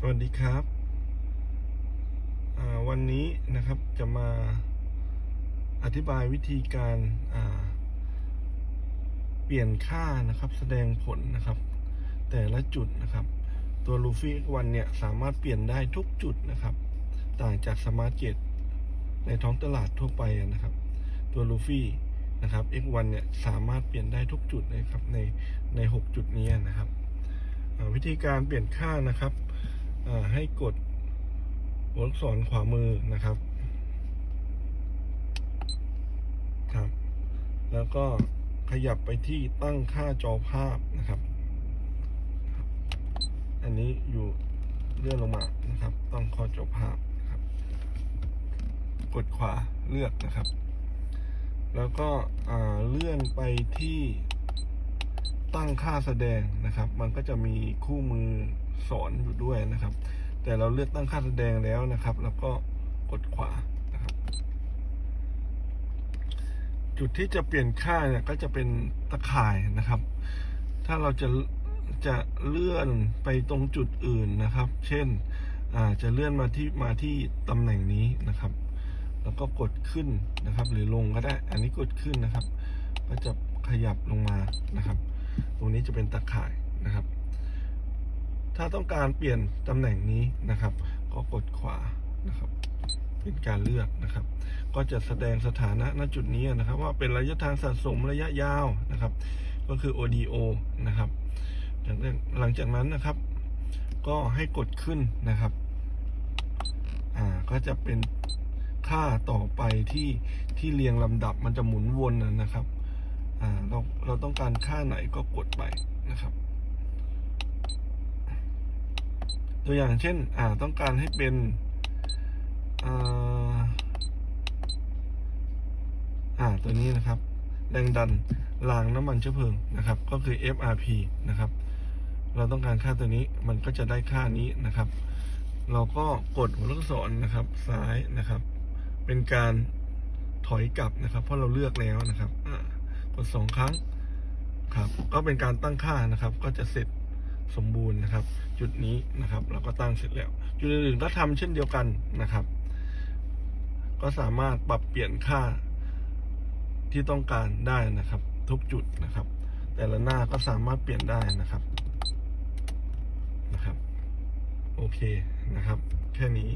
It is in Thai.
สวัสดีครับ วันนี้นะครับจะมาอธิบายวิธีการาเปลี่ยนค่านะครับแสดงผลนะครับ แต่ละจุดนะครับ ตัวลูฟี่วันเนี่ยสามารถเปลี่ยนได้ทุกจุดนะครับ ต่างจากสมาร์ทเจ็ตในท้องตลาดทั่วไปนะครับ ตัวลูฟี่นะครับ X1 เนี่ยสามารถเปลี่ยนได้ทุกจุดเลยครับในใน 6 จุดนี้นะครับ วิธีการเปลี่ยนค่านะครับ ให้กดหัวลูกศรขวามือนะครับ ครับ แล้วก็ขยับไปที่ตั้งค่าจอภาพนะครับ อันนี้อยู่เลื่อนลงมานะครับ ต้องข้อจอภาพนะครับ กดขวาเลือกนะครับ แล้วก็เลื่อนไปที่ ตั้งค่าแสดงนะครับ มันก็จะมีคู่มือสอนอยู่ด้วยนะครับ แต่เราเลือกตั้งค่าแสดงแล้วนะครับ แล้วก็กดขวานะครับ จุดที่จะเปลี่ยนค่าเนี่ยก็จะเป็นตะข่ายนะครับ ถ้าเราจะจะเลื่อนไปตรงจุดอื่นนะครับ เช่นอาจะเลื่อนมาที่มาที่ตำแหน่งนี้นะครับ แล้วก็กดขึ้นนะครับ หรือลงก็ได้ อันนี้กดขึ้นนะครับ ก็จะขยับลงมานะครับ ตรงนี้จะเป็นตะข่ายนะครับ ถ้าต้องการเปลี่ยนตำแหน่งนี้นะครับ ก็กดขวานะครับเป็นการเลือกนะครับ ก็จะแสดงสถานะณจุดนี้นะครับ ว่าเป็นระยะทางสะสมระยะยาวนะครับ ก็คือ ODO นะครับหลังจากนั้นนะครับ ก็ให้กดขึ้นนะครับอ่าก็จะเป็นค่าต่อไปที่ที่เรียงลำดับมันจะหมุนวนนะครับ อ่าเราเราต้องการค่าไหนก็กดไปนะครับ ตัวอย่างเช่นอ่าต้องการให้เป็นอ่าอ่าตัวนี้นะครับ แรงดันรางน้ำมันเชื้อเพลิงนะครับ ก็คือ FRP นะครับ เราต้องการค่าตัวนี้มันก็จะได้ค่านี้นะครับ เราก็กดหัวลูกศรนะครับซ้ายนะครับ เป็นการถอยกลับนะครับ เพราะเราเลือกแล้วนะครับอ่า กดสองครั้งครับ ก็เป็นการตั้งค่านะครับ ก็จะเสร็จสมบูรณ์นะครับ จุดนี้นะครับ เราก็ตั้งเสร็จแล้ว จุดอื่นๆก็ทำเช่นเดียวกันนะครับ ก็สามารถปรับเปลี่ยนค่าที่ต้องการได้นะครับ ทุกจุดนะครับ แต่ละหน้าก็สามารถเปลี่ยนได้นะครับนะครับ โอเคนะครับ แค่นี้